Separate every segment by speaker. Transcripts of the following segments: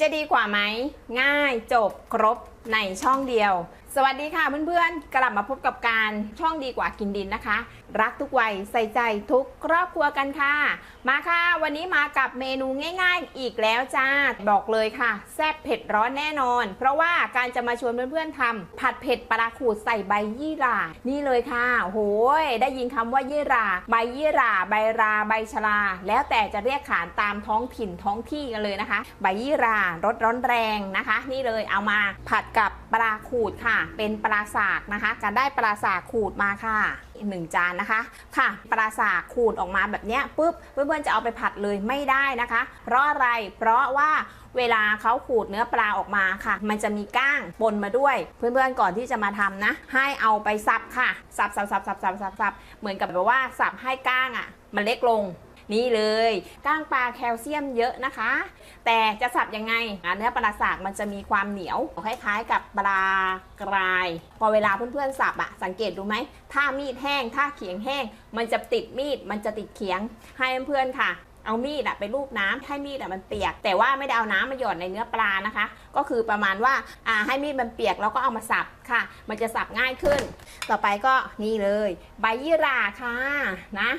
Speaker 1: จะดีกว่าไหม ง่ายจบครบในช่องเดียว สวัสดีค่ะเพื่อนๆ กลับมาพบกับการช่องดีกว่ากินดินนะคะ รักทุกวัยใส่ใจทุกครอบครัวกันค่ะ มาค่ะ วันนี้มากับเมนูง่ายๆ อีกแล้วจ้า บอกเลยค่ะ แซ่บเผ็ดร้อนแน่นอน เพราะว่าการจะมาชวนเพื่อนๆทำผัดเผ็ดปลาขูดใส่ใบยี่หร่า นี่เลยค่ะโหยได้ยินคำว่ายี่หร่า ใบยี่หร่า ใบราใบชลา แล้วแต่จะเรียกขานตามท้องถิ่นท้องที่กันเลยนะคะ ใบยี่หร่ารสร้อนแรงนะคะ นี่เลยเอามาผัดกับ ปลาขูดค่ะ เป็นปลาสากนะคะการได้ปลาสากขูดมาค่ะหนึ่งจานนะคะค่ะ ปลาสากขูดออกมาแบบเนี้ยปุ๊บเพื่อนๆจะเอาไปผัดเลยไม่ได้นะคะ เพราะอะไรเพราะว่าเวลาเขาขูดเนื้อปลาออกมาค่ะ มันจะมีก้างปนมาด้วย เพื่อนๆก่อนที่จะมาทำนะ ให้เอาไปสับค่ะสับสับสับสับสับสับสับเหมือนกับแบบว่าสับให้ก้างอะ มันเล็กลง นี่เลยก้างปลาแคลเซียมเยอะนะคะ แต่จะสับยังไงเนื้อปลาสากมันจะมีความเหนียวคล้ายๆ กับปลากราย พอเวลาเพื่อนๆสับอะสังเกตดูไหมถ้ามีดแห้งถ้าเขียงแห้ง มันจะติดมีดมันจะติดเขียงให้เพื่อนๆค่ะเอามีดอะไปลูบน้ำให้มีดอะมันเปียก แต่ว่าไม่ได้เอาน้ำมาหยดในเนื้อปลานะคะ ก็คือประมาณว่าอ่าให้มีดมันเปียกแล้วก็เอามาสับค่ะ มันจะสับง่ายขึ้น ต่อไปก็นี่เลย ใบยี่หร่าค่ะนะ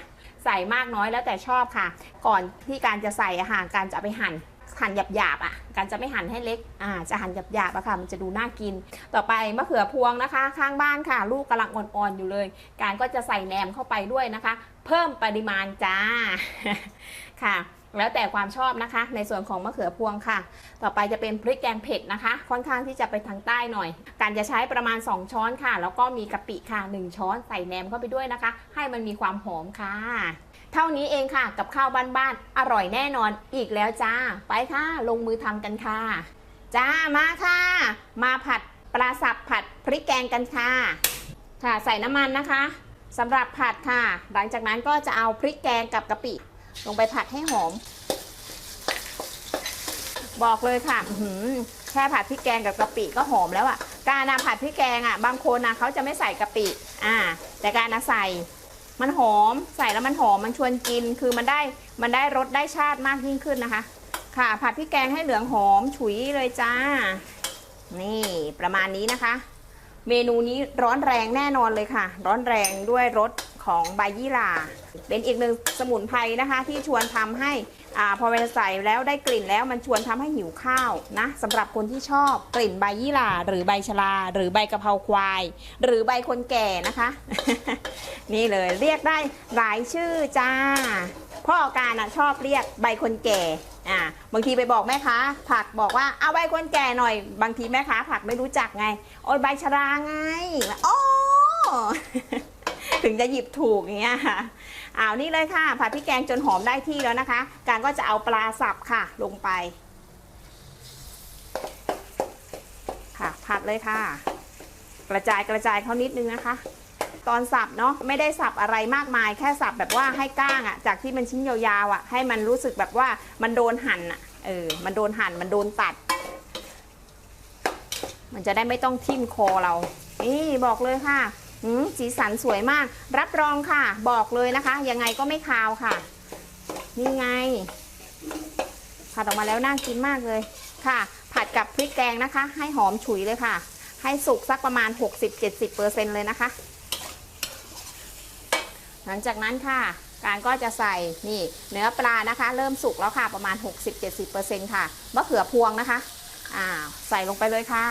Speaker 1: ใส่มากน้อยแล้วแต่ชอบค่ะ ก่อนที่การจะใส่อาหารการจะไปหั่นหั่นหยาบๆอะ การจะไม่หั่นให้เล็ก อ่า จะหั่นหยาบๆอะค่ะ มันจะดูน่ากิน ต่อไปมะเขือพวงนะคะ ข้างบ้านค่ะ ลูกกำลังอ่อนๆอยู่เลย การก็จะใส่แหนมเข้าไปด้วยนะคะ เพิ่มปริมาณจ้า ค่ะ แล้วแต่ความชอบนะคะ ในส่วนของมะเขือพวงค่ะ ต่อไปจะเป็นพริกแกงเผ็ดนะคะ ค่อนข้างที่จะไปทางใต้หน่อย การจะใช้ประมาณ 2 ช้อนค่ะ แล้วก็มีกะปิค่ะ 1 ช้อนใส่แหนมเข้าไปด้วยนะคะ ให้มันมีความหอมค่ะ เท่านี้เองค่ะ กับข้าวบ้านๆอร่อยแน่นอนอีกแล้วจ้า ไปค่ะ ลงมือทำกันค่ะ จ้ามาค่ะ มาผัดปลาสับผัดพริกแกงกันค่ะ ค่ะใส่น้ำมันนะคะสำหรับผัดค่ะ หลังจากนั้นก็จะเอาพริกแกงกับกะปิ ลงไปผัดให้หอม บอกเลยค่ะหืแค่ผัดพริกแกงกับกะปิก็หอมแล้วอะ่ะ การนะผัดพริกแกงอะ่ะ บางคนนะเขาจะไม่ใส่กะปิ อ่า แต่การนะใส่มันหอมใส่แล้วมันหอมมันชวนกินคือมันได้มันได้รสได้ชาติมากยิ่งขึ้นนะคะ ค่ะผัดพริกแกงให้เหลืองหอมฉุยเลยจ้า นี่ประมาณนี้นะคะ เมนูนี้ร้อนแรงแน่นอนเลยค่ะ ร้อนแรงด้วยรส ของใบยี่หร่าเป็นอีกหนึ่งสมุนไพรนะคะที่ชวนทำให้อาพอเวลาใส่แล้วได้กลิ่นแล้วมันชวนทำให้หิวข้าวนะสำหรับคนที่ชอบกลิ่นใบยี่หร่าหรือใบชลา หรือใบกะเพราควาย หรือใบคนแก่นะคะ นี่เลยเรียกได้หลายชื่อจ้าพ่อการอะชอบเรียกใบคนแก่อ่าบางทีไปบอกแม่ค้าผักบอกว่าเอาใบคนแก่หน่อย บางทีแม่ค้าผักไม่รู้จักไงโอ้ยใบชราไงโอ้ ถึงจะหยิบถูกอย่างเงี้ยค่ะเอานี่เลยค่ะผัดพริกแกงจนหอมได้ที่แล้วนะคะ การก็จะเอาปลาสับค่ะลงไป ค่ะผัดเลยค่ะ กระจายกระจายเขานิดนึงนะคะ ตอนสับเนาะไม่ได้สับอะไรมากมาย แค่สับแบบว่าให้ก้างอะ่ะ จากที่มันชิ้นยาวๆอะ่ะ ให้มันรู้สึกแบบว่ามันโดนหั่นอะ่ะเออมันโดนหั่นมันโดนตัด มันจะได้ไม่ต้องทิ่มคอเรา นี่บอกเลยค่ะ อืมสีสันสวยมาก รับรองค่ะ บอกเลยนะคะ ยังไงก็ไม่คาวค่ะ นี่ไง ผัดออกมาแล้วน่ากินมากเลยค่ะ ผัดกับพริกแกงนะคะ ให้หอมฉุยเลยค่ะ ให้สุกสักประมาณ 60-70%เลยนะคะ หลังจากนั้นค่ะ การก็จะใส่นี่เนื้อปลานะคะ เริ่มสุกแล้วค่ะประมาณ 60-70%ค่ะมะเขือพวงนะคะอ่าใส่ลงไปเลยค่ะ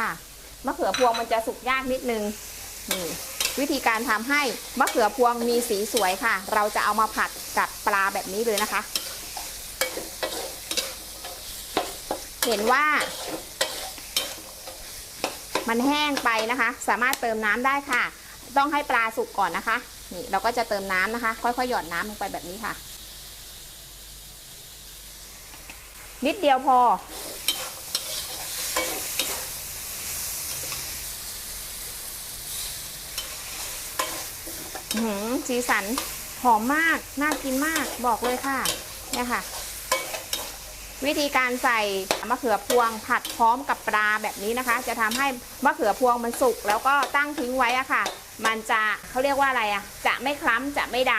Speaker 1: มะเขือพวงมันจะสุกยากนิดนึงนี่ วิธีการทำให้มะเขือพวงมีสีสวยค่ะ เราจะเอามาผัดกับปลาแบบนี้เลยนะคะ เห็นว่า มันแห้งไปนะคะ สามารถเติมน้ำได้ค่ะ ต้องให้ปลาสุกก่อนนะคะ นี่เราก็จะเติมน้ำนะคะ ค่อยๆ หยอดน้ำลงไปแบบนี้ค่ะ นิดเดียวพอ อื้อหือ สีสันหอมมาก น่ากินมากบอกเลยค่ะ เนี่ยค่ะ วิธีการใส่มะเขือพวงผัดพร้อมกับปลาแบบนี้นะคะ จะทำให้มะเขือพวงมันสุก แล้วก็ตั้งทิ้งไว้อะค่ะ มันจะเขาเรียกว่าอะไรอะจะไม่คล้ำจะไม่ด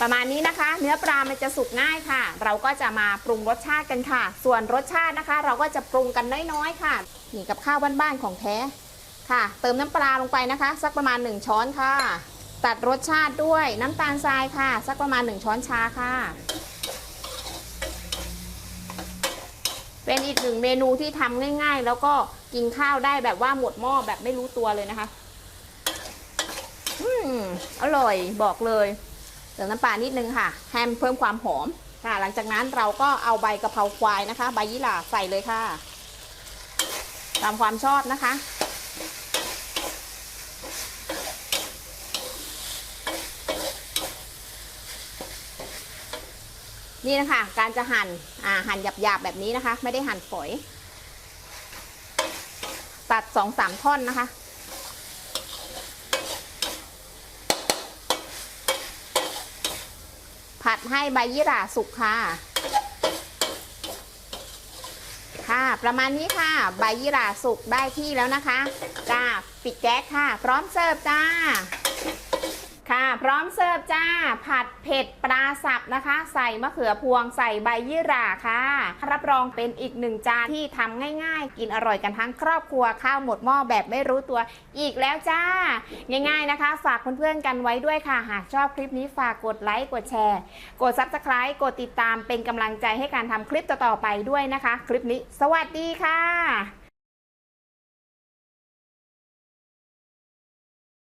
Speaker 1: ประมาณนี้นะคะ เนื้อปลามันจะสุกง่ายค่ะ เราก็จะมาปรุงรสชาติกันค่ะ ส่วนรสชาตินะคะ เราก็จะปรุงกันน้อยๆค่ะนี่กับข้าวบ้านๆของแท้ ค่ะ เติมน้ำปลาลงไปนะคะ สักประมาณ 1 ช้อนค่ะ ตัดรสชาติด้วยน้ำตาลทรายค่ะ สักประมาณ 1 ช้อนชาค่ะ เป็นอีกหนึ่งเมนูที่ทำง่าย ๆ แล้วก็กินข้าวได้แบบว่าหมดหม้อแบบไม่รู้ตัวเลยนะคะ อืมอร่อยบอกเลยเติมน้ำปลานิดนึงค่ะให้มันเพิ่มความหอมค่ะ หลังจากนั้นเราก็เอาใบกะเพราควายนะคะ ใบยี่หร่าใส่เลยค่ะ ตามความชอบนะคะ นี่นะคะการจะหั่นอ่าหั่นหยาบๆแบบนี้นะคะ ไม่ได้หั่นฝอย ตัดสองสามท่อนนะคะผัดให้ใบยี่หร่าสุกค่ะ ค่ะ ประมาณนี้ค่ะ ใบยี่หร่าสุกได้ที่แล้วนะคะจ้าปิดแก๊สค่ะ พร้อมเสิร์ฟจ้า ค่ะ พร้อมเสิร์ฟจ้า ผัดเผ็ดปลาสับนะคะ ใส่มะเขือพวงใส่ใบยี่หร่าค่ะ รับรองเป็นอีกหนึ่งจานที่ทำง่ายๆ กินอร่อยกันทั้งครอบครัวข้าวหมดหม้อแบบไม่รู้ตัวอีกแล้วจ้า ง่ายๆนะคะ ฝากเพื่อนๆกันไว้ด้วยค่ะ หากชอบคลิปนี้ฝากกดไลค์กดแชร์ กด Subscribe กดติดตามเป็นกำลังใจให้การทำคลิปต่อๆไปด้วยนะคะ คลิปนี้ สวัสดีค่ะ